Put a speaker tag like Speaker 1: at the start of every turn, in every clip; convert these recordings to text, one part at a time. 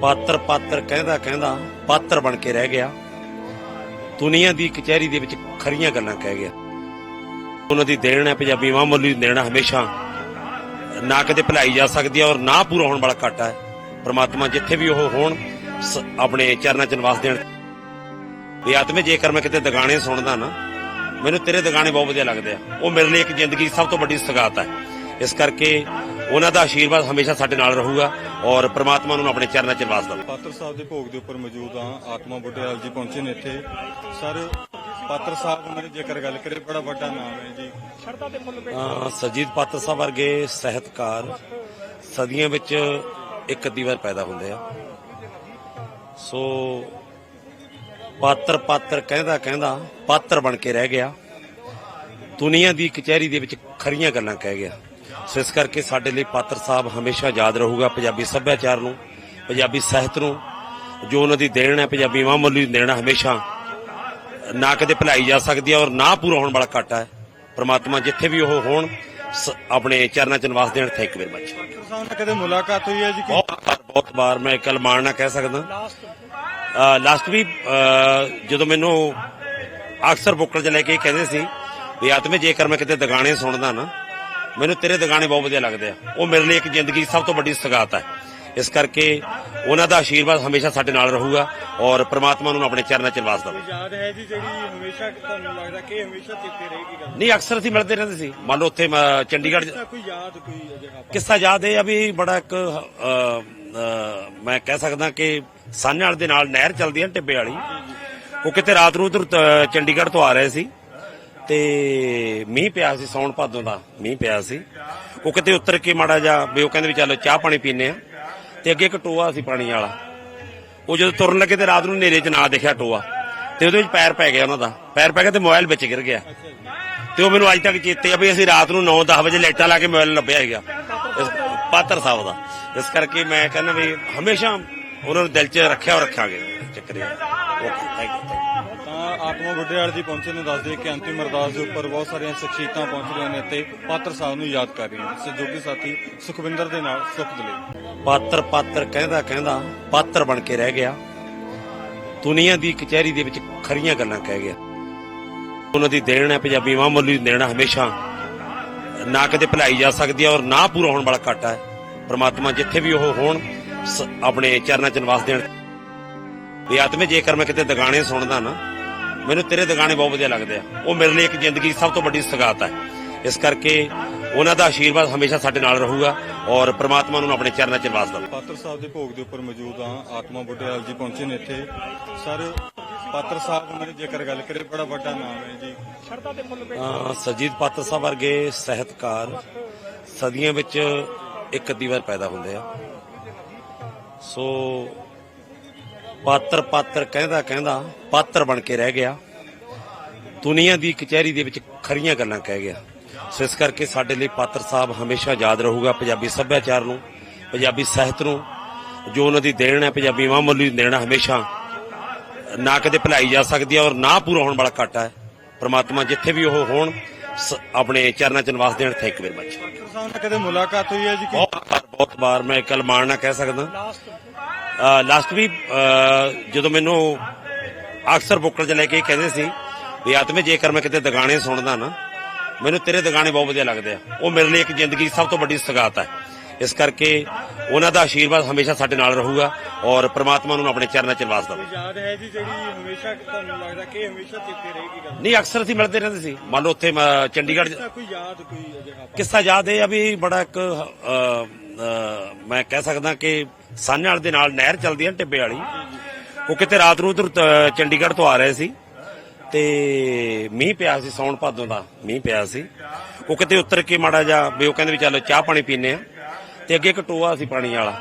Speaker 1: ਪਾਤਰ ਪਾਤਰ ਕਹਿੰਦਾ ਕਹਿੰਦਾ ਪਾਤਰ ਬਣ ਕੇ ਰਹਿ ਗਿਆ। ਦੁਨੀਆ ਦੀ ਕਚਹਿਰੀ ਦੇ ਵਿੱਚ ਖਰੀਆਂ ਗੱਲਾਂ ਕਹਿ ਗਿਆ। ਉਹਨਾਂ ਦੀ ਦੇਣ ਹੈ, ਪੰਜਾਬੀ ਮਾਮੂਲੀ ਦੀ ਦੇਣ ਹਮੇਸ਼ਾ। ਨਾ ਕਦੇ ਭੁਲਾਈ ਜਾ ਸਕਦੀ ਹੈ ਔਰ ਨਾ ਪੂਰਾ ਹੋਣ ਵਾਲਾ ਘਾਟਾ ਹੈ। ਪ੍ਰਮਾਤਮਾ ਜਿੱਥੇ ਵੀ ਉਹ ਹੋਣ ਆਪਣੇ ਚਰਨਾਂ 'ਚ ਨਿਵਾਸ ਦੇਣ। ਵੀ ਆਤਮੇ ਜੇਕਰ ਮੈਂ ਕਿਤੇ ਦਗਾਣੇ ਸੁਣਦਾ ਨਾ, ਮੈਨੂੰ ਤੇਰੇ ਦਗਾਣੇ ਬਹੁਤ ਵਧੀਆ ਲੱਗਦੇ ਆ। ਉਹ ਮੇਰੇ ਲਈ ਇੱਕ ਜ਼ਿੰਦਗੀ ਦੀ ਸਭ ਤੋਂ ਵੱਡੀ ਸਗਾਤ ਹੈ। ਇਸ ਕਰਕੇ ਉਹਨਾਂ ਦਾ ਆਸ਼ੀਰਵਾਦ ਹਮੇਸ਼ਾ ਸਾਡੇ ਨਾਲ ਰਹੂਗਾ ਔਰ ਪ੍ਰਮਾਤਮਾ ਨੂੰ ਆਪਣੇ ਚਰਨਾਂ 'ਚ ਨਿਵਾਸ ਦੇਵੇ।
Speaker 2: ਪਾਤਰ ਸਾਹਿਬ ਦੇ ਭੋਗ ਦੇ ਉੱਪਰ ਮੌਜੂਦ ਹਾਂ ਆਤਮਾ ਬੁੱਢੇਵਾਲ ਜੀ ਪਹੁੰਚੇ ਨੇ ਇੱਥੇ। ਸਰ ਪਾਤਰ ਸਾਹਿਬ ਉਹਨਾਂ ਦੀ ਜੇਕਰ ਗੱਲ ਕਰੇ ਬੜਾ ਵੱਡਾ ਨਾਮ ਹੈ ਜੀ।
Speaker 1: ਅਹ ਸਰਜੀਤ ਪਾਤਰ ਸਾਹਿਬ ਵਰਗੇ ਸਾਹਿਤਕਾਰ ਸਦੀਆਂ ਵਿੱਚ ਇੱਕ ਅੱਧੀ ਵਾਰ ਪੈਦਾ ਹੁੰਦੇ ਆ। ਸੋ ਪਾਤਰ ਪਾਤਰ ਕਹਿੰਦਾ ਕਹਿੰਦਾ ਪਾਤਰ ਬਣ ਕੇ ਰਹਿ ਗਿਆ। ਦੁਨੀਆ ਦੀ ਕਚਹਿਰੀ ਦੇ ਵਿੱਚ ਖਰੀਆਂ ਗੱਲਾਂ ਕਹਿ ਗਿਆ। ਸੋ ਇਸ ਕਰਕੇ ਸਾਡੇ ਲਈ ਪਾਤਰ ਸਾਹਿਬ ਹਮੇਸ਼ਾ ਯਾਦ ਰਹੂਗਾ ਪੰਜਾਬੀ ਸੱਭਿਆਚਾਰ ਨੂੰ ਪੰਜਾਬੀ ਸਾਹਿਤ ਨੂੰ ਜੋ ਉਹਨਾਂ ਦੀ ਦੇਣ ਹੈ ਪੰਜਾਬੀ ਮਾਮੂਲੀ ਦੀ ਦੇਣ ਹਮੇਸ਼ਾ ਨਾ ਕਦੇ ਭੁਲਾਈ ਜਾ ਸਕਦੀ ਹੈ ਔਰ ਨਾ ਪੂਰਾ ਹੋਣ ਵਾਲਾ ਘਾਟਾ ਹੈ। ਪ੍ਰਮਾਤਮਾ ਜਿੱਥੇ ਵੀ ਉਹ ਹੋਣ ਆਪਣੇ ਚਰਨਾਂ 'ਚ ਨਿਵਾਸ ਦੇਣ ਥੈਂਕ ਯੂ ਵੈਰੀ ਮਚ
Speaker 2: ਪਾਤਰ ਸਾਹਿਬ ਨਾਲ ਕਦੇ ਮੁਲਾਕਾਤ ਹੋਈ ਹੈ ਜੀ
Speaker 1: ਬਹੁਤ ਵਾਰ ਬਹੁਤ ਵਾਰ ਮੈਂ ਕੱਲ ਮਾਣਨਾ ਕਹਿ ਸਕਦਾ। ਲਾਸਟ ਵੀ ਜਦੋਂ ਮੈਨੂੰ ਅਕਸਰ ਬੁੱਕਲ 'ਚ ਲੈ ਕੇ ਕਹਿੰਦੇ ਸੀ ਵੀ ਆਤਮੇ ਜੇਕਰ ਮੈਂ ਕਿਤੇ ਦਗਾਣੇ ਸੁਣਦਾ ਨਾ ਮੈਨੂੰ ਤੇਰੇ ਦਗਾਣੇ ਬਹੁਤ ਵਧੀਆ ਲੱਗਦੇ ਆ। ਉਹ ਮੇਰੇ ਲਈ ਇੱਕ ਜ਼ਿੰਦਗੀ ਦੀ ਸਭ ਤੋਂ ਵੱਡੀ ਸਗਾਤ ਹੈ ਇਸ ਕਰਕੇ ਉਹਨਾਂ ਦਾ ਆਸ਼ੀਰਵਾਦ ਹਮੇਸ਼ਾ ਸਾਡੇ ਨਾਲ ਰਹੂਗਾ ਔਰ ਪ੍ਰਮਾਤਮਾ ਨੂੰ ਆਪਣੇ ਚਰਨਾਂ 'ਚ ਨਿਵਾਸ ਦੇਵੇ।
Speaker 2: ਯਾਦ ਹੈ ਜੀ ਜਿਹੜੀ ਹਮੇਸ਼ਾ ਤੁਹਾਨੂੰ ਲੱਗਦਾ ਕਿ ਹਮੇਸ਼ਾ ਚੇਤੇ ਰਹੇਗੀ ਗੱਲ?
Speaker 1: ਨਹੀਂ ਅਕਸਰ ਅਸੀਂ ਮਿਲਦੇ ਰਹਿੰਦੇ ਸੀ। ਮੰਨ ਲਓ ਉੱਥੇ ਚੰਡੀਗੜ੍ਹ
Speaker 2: ਕੋਈ ਯਾਦ ਕੋਈ ਅਜਿਹਾ
Speaker 1: ਕਿੱਸਾ ਯਾਦ ਆ ਵੀ ਬੜਾ ਇੱਕ ਮੈਂ ਕਹਿ ਸਕਦਾ ਕਿ ਸਾਹਨੇਵਾਲ ਦੇ ਨਾਲ ਨਹਿਰ ਚੱਲਦੀ ਹੈ ਟਿੱਬੇ ਵਾਲੀ। ਉਹ ਕਿਤੇ ਰਾਤ ਨੂੰ ਉਧਰ ਚੰਡੀਗੜ੍ਹ ਤੋਂ ਆ ਰਹੇ ਸੀ। ਤੇ ਮੀਂਹ ਪਿਆ ਸੀ ਸੌਣ ਭਾਦੋਂ ਦਾ, ਮੀਂਹ ਪਿਆ ਸੀ। ਉਹ ਕਿਤੇ ਉਤਰ ਕੇ ਮਾੜਾ ਜਾ ਵੀ ਉਹ ਕਹਿੰਦੇ ਵੀ ਚਲੋ ਚਾਹ ਪਾਣੀ ਪੀਨੇ ਆ ਤੇ ਅੱਗੇ ਇੱਕ ਟੋਆ ਸੀ ਪਾਣੀ ਵਾਲਾ। ਉਹ ਜਦੋਂ ਤੁਰਨ ਲੱਗੇ ਤੇ ਰਾਤ ਨੂੰ ਹਨੇਰੇ 'ਚ ਨਾ ਦੇਖਿਆ ਟੋਆ। ਤੇ ਉਹਦੇ ਵਿੱਚ ਪੈਰ ਪੈ ਗਿਆ ਉਹਨਾਂ ਦਾ। ਪੈਰ ਪੈ ਗਿਆ ਤੇ ਮੋਬਾਈਲ ਵਿੱਚ ਗਿਰ ਗਿਆ। ਤੇ ਉਹ ਮੈਨੂੰ ਅੱਜ ਤੱਕ ਚੇਤੇ ਆ ਵੀ ਅਸੀਂ ਰਾਤ ਨੂੰ 9-10 ਵਜੇ ਲਾਈਟਾਂ ਲਾ ਕੇ ਮੋਬਾਈਲ ਲੱਭਿਆ ਹੈਗਾ ਇਸ ਪਾਤਰ ਸਾਹਿਬ ਦਾ। ਇਸ ਕਰਕੇ ਮੈਂ ਕਹਿੰਦਾ ਵੀ ਹਮੇਸ਼ਾ ਉਹਨਾਂ ਨੂੰ ਦਿਲ 'ਚ ਰੱਖਿਆ ਔਰ ਰੱਖਾਂਗੇ। ਚੱਕਰ ਓਕੇ ਥੈਂਕ ਯੂ
Speaker 2: ਤਾਂ ਆਤਮਾ ਬੁੱਢੇਵਾਲ ਜੀ ਪਹੁੰਚੇ ਨੂੰ, ਦੱਸਦੇ ਕਿ ਅੰਤਿਮ ਅਰਦਾਸ ਦੇ ਉੱਪਰ ਬਹੁਤ ਸਾਰੀਆਂ ਸ਼ਖਸੀਅਤਾਂ ਪਹੁੰਚ ਰਹੀਆਂ ਨੇ ਤੇ ਪਾਤਰ ਸਾਹਿਬ ਨੂੰ ਯਾਦ ਕਰ ਰਹੀਆਂ ਨੇ। ਸਹਿਯੋਗੀ ਸਾਥੀ ਸੁਖਵਿੰਦਰ ਦੇ ਨਾਲ ਸੁਖ ਦਲੇ
Speaker 1: ਪਾਤਰ ਪਾਤਰ ਕਹਿੰਦਾ ਕਹਿੰਦਾ, ਪਾਤਰ ਬਣ ਕੇ ਰਹਿ ਗਿਆ। ਦੁਨੀਆ ਦੀ ਕਚਹਿਰੀ ਦੇ ਵਿੱਚ ਖਰੀਆਂ ਗੱਲਾਂ ਕਹਿ ਗਿਆ। ਉਹਨਾਂ ਦੀ ਦੇਣ ਹੈ ਪੰਜਾਬੀ ਮਾਮੂਲੀ ਦੇਣ ਹਮੇਸ਼ਾ। ਨਾ ਕਦੇ ਭੁਲਾਈ ਜਾ ਸਕਦੀ ਹੈ ਔਰ ਨਾ ਪੂਰਾ ਹੋਣ ਵਾਲਾ ਘਾਟਾ ਹੈ। ਪ੍ਰਮਾਤਮਾ ਜਿੱਥੇ ਵੀ ਉਹ ਹੋਣ ਆਪਣੇ ਚਰਨਾਂ 'ਚ ਨਿਵਾਸ ਦੇਣ। ਵੀ ਆਤਮੇ ਜੇਕਰ ਮੈਂ ਕਿਤੇ ਦਗਾਣੇ ਸੁਣਦਾ ਨਾ ਮੈਨੂੰ ਤੇਰੇ ਦਗਾਣੇ ਬਹੁਤ ਵਧੀਆ ਲੱਗਦੇ ਆ। ਉਹ ਮੇਰੇ ਲਈ ਇੱਕ ਜ਼ਿੰਦਗੀ ਦੀ ਸਭ ਤੋਂ ਵੱਡੀ ਸਗਾਤ ਹੈ ਇਸ ਕਰਕੇ ਉਹਨਾਂ ਦਾ ਆਸ਼ੀਰਵਾਦ ਹਮੇਸ਼ਾ ਸਾਡੇ ਨਾਲ ਰਹੂਗਾ ਔਰ ਪ੍ਰਮਾਤਮਾ ਨੂੰ ਆਪਣੇ ਚਰਨਾਂ 'ਚ ਨਿਵਾਸ ਦੇਵੇ
Speaker 2: ਪਾਤਰ ਸਾਹਿਬ ਦੇ ਭੋਗ ਦੇ ਉੱਪਰ ਮੌਜੂਦ ਹਾਂ। ਆਤਮਾ ਬੁੱਢੇਵਾਲ ਜੀ ਪਹੁੰਚੇ ਨੇ ਇੱਥੇ। ਸਰ ਪਾਤਰ ਸਾਹਿਬ ਉਹਨਾਂ ਦੀ ਜੇਕਰ ਗੱਲ ਕਰੇ ਬੜਾ ਵੱਡਾ ਨਾਮ ਹੈ ਜੀ।
Speaker 1: ਅਹ ਸਰਜੀਤ ਪਾਤਰ ਸਾਹਿਬ ਵਰਗੇ ਸਾਹਿਤਕਾਰ ਸਦੀਆਂ ਵਿੱਚ ਇੱਕ ਅੱਧੀ ਵਾਰ ਪੈਦਾ ਹੁੰਦੇ ਆ। ਸੋ ਪਾਤਰ ਪਾਤਰ ਕਹਿੰਦਾ ਕਹਿੰਦਾ ਪਾਤਰ ਬਣ ਕੇ ਰਹਿ ਗਿਆ। ਦੁਨੀਆ ਦੀ ਕਚਹਿਰੀ ਦੇ ਵਿੱਚ ਖਰੀਆਂ ਗੱਲਾਂ ਕਹਿ ਗਿਆ। ਸੋ ਇਸ ਕਰਕੇ ਸਾਡੇ ਲਈ ਪਾਤਰ ਸਾਹਿਬ ਹਮੇਸ਼ਾ ਯਾਦ ਰਹੂਗਾ ਪੰਜਾਬੀ ਸੱਭਿਆਚਾਰ ਨੂੰ ਪੰਜਾਬੀ ਸਾਹਿਤ ਨੂੰ ਜੋ ਉਹਨਾਂ ਦੀ ਦੇਣ ਹੈ ਪੰਜਾਬੀ ਮਾਮੂਲੀ ਦੇਣ ਹਮੇਸ਼ਾ ਨਾ ਕਦੇ ਭੁਲਾਈ ਜਾ ਸਕਦੀ ਹੈ ਔਰ ਨਾ ਪੂਰਾ ਹੋਣ ਵਾਲਾ ਘਾਟਾ ਹੈ। ਪ੍ਰਮਾਤਮਾ ਜਿੱਥੇ ਵੀ ਉਹ ਹੋਣ ਆਪਣੇ ਚਰਨਾਂ 'ਚ ਨਿਵਾਸ ਦੇਣ ਥੈਂਕ ਯੂ ਵੈਰੀ ਮਚ
Speaker 2: ਕਦੇ ਮੁਲਾਕਾਤ ਹੋਈ ਹੈ ਜੀ?
Speaker 1: ਬਹੁਤ ਵਾਰ ਮੈਂ ਕੱਲ ਮਾਣਨਾ ਕਹਿ ਸਕਦਾ। ਲਾਸਟ ਵੀ ਜਦੋਂ ਮੈਨੂੰ ਅਕਸਰ ਬੁੱਕਲ 'ਚ ਲੈ ਕੇ ਕਹਿੰਦੇ ਸੀ ਵੀ ਆਤਮੇ ਜੇਕਰ ਮੈਂ ਕਿਤੇ ਦਗਾਣੇ ਸੁਣਦਾ ਨਾ ਮੈਨੂੰ ਤੇਰੇ ਦਗਾਣੇ ਬਹੁਤ ਵਧੀਆ ਲੱਗਦੇ ਆ। ਉਹ ਮੇਰੇ ਲਈ ਇੱਕ ਜ਼ਿੰਦਗੀ ਸਭ ਤੋਂ ਵੱਡੀ ਸਗਾਤ ਹੈ ਇਸ ਕਰਕੇ ਉਹਨਾਂ ਦਾ ਆਸ਼ੀਰਵਾਦ ਹਮੇਸ਼ਾ ਸਾਡੇ ਨਾਲ ਰਹੂਗਾ ਔਰ ਪ੍ਰਮਾਤਮਾ ਨੂੰ ਆਪਣੇ ਚਰਨਾਂ 'ਚ ਨਿਵਾਸ ਦੇਵੇ
Speaker 2: ਯਾਦ ਹੈ ਜੀ ਜਿਹੜੀ ਹਮੇਸ਼ਾ ਤੁਹਾਨੂੰ ਲੱਗਦਾ ਕਿ ਹਮੇਸ਼ਾ ਚੇਤੇ ਰਹੇਗੀ ਗੱਲ?
Speaker 1: ਨਹੀਂ ਅਕਸਰ ਅਸੀਂ ਮਿਲਦੇ ਰਹਿੰਦੇ ਸੀ। ਮੰਨ ਲਓ ਉੱਥੇ ਚੰਡੀਗੜ੍ਹ
Speaker 2: ਕੋਈ ਯਾਦ ਕੋਈ ਅਜਿਹਾ
Speaker 1: ਕਿੱਸਾ ਯਾਦ ਇਹ ਆ ਵੀ ਬੜਾ ਇੱਕ ਮੈਂ ਕਹਿ ਸਕਦਾ ਕਿ ਸਾਹਨੇਵਾਲ ਦੇ ਨਾਲ ਨਹਿਰ ਚੱਲਦੀ ਹੈ ਟਿੱਬੇ ਵਾਲੀ। ਉਹ ਕਿਤੇ ਰਾਤ ਨੂੰ ਉਧਰ ਚੰਡੀਗੜ੍ਹ ਤੋਂ ਆ ਰਹੇ ਸੀ ਤੇ ਮੀਂਹ ਪਿਆ ਸੀ ਸੌਣ ਭਾਦੋਂ ਦਾ ਮੀਂਹ ਪਿਆ ਸੀ। ਉਹ ਕਿਤੇ ਉਤਰ ਕੇ ਮਾੜਾ ਜਾ ਵੀ ਉਹ ਕਹਿੰਦੇ ਵੀ ਚਲੋ ਚਾਹ ਪਾਣੀ ਪੀਨੇ ਆ ਤੇ ਅੱਗੇ ਇੱਕ ਟੋਆ ਸੀ ਪਾਣੀ ਵਾਲਾ।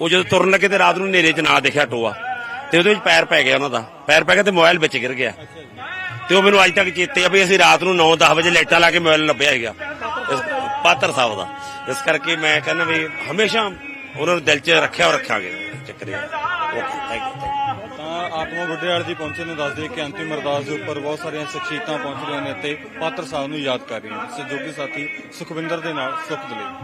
Speaker 1: ਉਹ ਜਦੋਂ ਤੁਰਨ ਲੱਗੇ ਤੇ ਰਾਤ ਨੂੰ ਹਨੇਰੇ 'ਚ ਨਾ ਦੇਖਿਆ ਟੋਆ। ਤੇ ਉਹਦੇ ਵਿੱਚ ਪੈਰ ਪੈ ਗਿਆ ਉਹਨਾਂ ਦਾ। ਪੈਰ ਪੈ ਗਿਆ ਤੇ ਮੋਬਾਈਲ ਵਿੱਚ ਗਿਰ ਗਿਆ। ਤੇ ਉਹ ਮੈਨੂੰ ਅੱਜ ਤੱਕ ਚੇਤੇ ਆ ਵੀ ਅਸੀਂ ਰਾਤ ਨੂੰ 9-10 ਵਜੇ ਲਾਈਟਾਂ ਲਾ ਕੇ ਮੋਬਾਈਲ ਲੱਭਿਆ ਹੈਗਾ ਪਾਤਰ ਸਾਹਿਬ ਦਾ। ਇਸ ਕਰਕੇ ਮੈਂ ਕਹਿੰਦਾ ਵੀ ਹਮੇਸ਼ਾ ਉਹਨਾਂ ਨੂੰ ਦਿਲ 'ਚ ਰੱਖਿਆ ਔਰ ਰੱਖਾਂਗੇ। ਚੱਕਰੇ ਓਕੇ
Speaker 2: ਤਾਂ ਆਤਮਾ ਬੁੱਢੇਵਾਲ ਜੀ ਪਹੁੰਚੇ ਨੂੰ, ਦੱਸਦੇ ਕਿ ਅੰਤਿਮ ਅਰਦਾਸ ਦੇ ਉੱਪਰ ਬਹੁਤ ਸਾਰੀਆਂ ਸ਼ਖਸੀਅਤਾਂ ਪਹੁੰਚ ਰਹੀਆਂ ਨੇ ਤੇ ਪਾਤਰ ਸਾਹਿਬ ਨੂੰ ਯਾਦ ਕਰ ਰਹੀਆਂ ਨੇ। ਸਹਿਯੋਗੀ ਸਾਥੀ ਸੁਖਵਿੰਦਰ ਦੇ ਨਾਲ ਸੁਖ ਦਲੇ